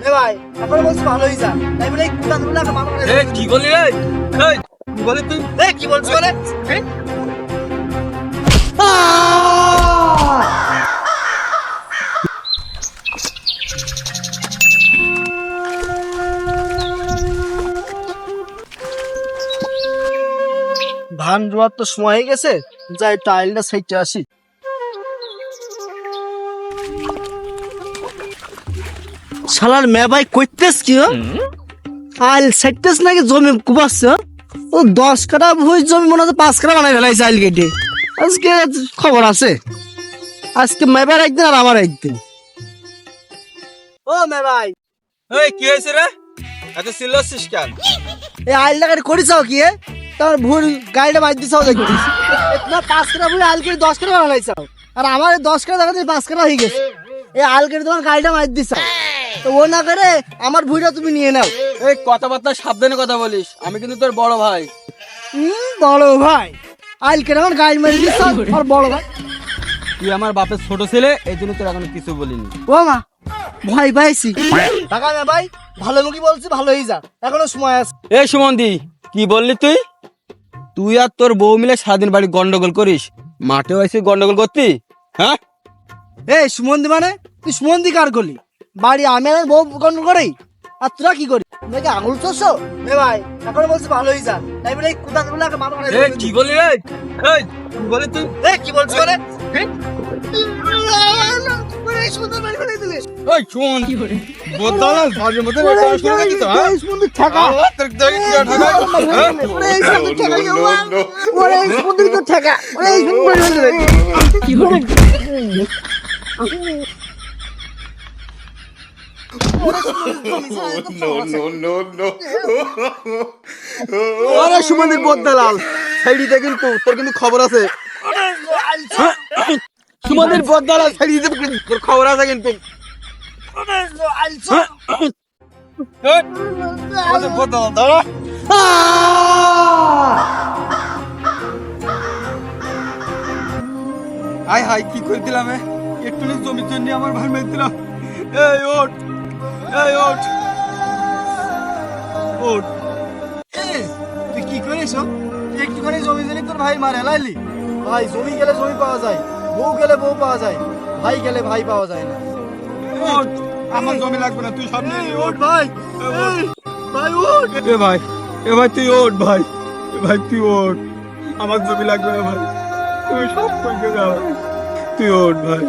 নে ভাই এখন বলছি ভালোই যা তাই বলে এই কুটা ধরলে একটা মাথা এ কি বললি রে? এই কি বললি তুই? এই কি বলছিস বলে ধান রোয়ার তো সময় হয়ে গেছে যাই টাইলটা সাইডে আসি। শালার মেবাই কইতেস কি? আইল সাইডতেস নাকি জমি কুবাচ্ছ ও দশ কাটা ভুই জমি মনে হচ্ছে পাঁচ কাটা বানাই ফেলাইছে আইল কেটে আজকে খবর আছে। আজকে মেবার একদিন আর আমার একদিন। ও মেবাই এই কি হয়েছে রে? এত চিল্লাচ্ছিস কেন? এই আইলটা কাটে করিসাও কি তোমার ভুল গাড়িটা বাদ দিছাও দেখছিস না পাঁচ কাটা ভুই আইল কেটে দশ কাটা বানাইছাও। আর আমার দশ কাটা দেখা পাঁচ কাটা হয়ে গেছে। এই আইল কেটে তোমার গাড়িটা মার দিছাও। তো ও না করে আমার ভুইটা তুমি নিয়ে নাও। এই কথাবার্তা সাবধানে কথা বলিস। আমি কিন্তু তোর বড় ভাই। হুম, বড় ভাই। আইল কেটে আমার গাড়ি মারি দিছ আর বড় ভাই। তুই আমার বাপের ছোট ছেলে এই জন্য তোর এখনও কিছু বলিনি। ও মা ভয় পাইছি। টাকা না ভাই ভালো মুখী বলছি ভালোই যা। এখনও সময় আছে। এই সুমন্দি কি বললি তুই? তুই আর তোর বউ মিলে সারাদিন বাড়ি গন্ডগোল করিস। মাঠেও এসে গন্ডগোল করতি হ্যাঁ? এই সুমন্দি মানে তুই সুমন্দি কার করলি বাড়ি আমি আর বউ কন্ট্রোল করি? আর তোরা কি করি? নাকি আঙুল চোষ এ ভাই এখন বলছি ভালোই যা তাই বলে বলে একটা মাথা মারা এই কি বললি রে এই কি তুই? এই কি বলছিস বলে? ওই শুন ভাজের মধ্যে তো হ্যাঁ? এই সুন্দর ঠেকা। তোর দেখি কি ঠাকা? হ্যাঁ? ওরে এই সুন্দর ঠেকা ওরে এই সুন্দর তো ঠেকা। ওরে এই সুন্দর বাড়ি বানাই দিলে কি করে আরে সুমন্দির বদলাল সাইডিতে কিন্তু তোর কিন্তু খবর আছে সুমন্দির বদলাল সাইডিতে তোর খবর আছে কিন্তু বদলাল দাঁড়া হাই, কি করে দিলাম? একটু জমির জন্য আমার ভাই মেরে দিলাম এই, ওঠ এই ওঠ। ওঠ। তুই কি করিস? একটুখানি জমি জমি তোর ভাই মারে লাইলি? ভাই জমি গেলে জমি পাওয়া যায় বউ গেলে বউ পাওয়া যায় ভাই গেলে ভাই পাওয়া যায় না। ওঠ। আমার জমি লাগবে না তুই সামনে এই, ওঠ ভাই। ভাই ওঠ। এ ভাই এ ভাই তুই ওঠ ভাই। এ ভাই তুই ওঠ। আমার জমি লাগবে না ভাই। তুই সব কইকে যাও তুই ওঠ ভাই।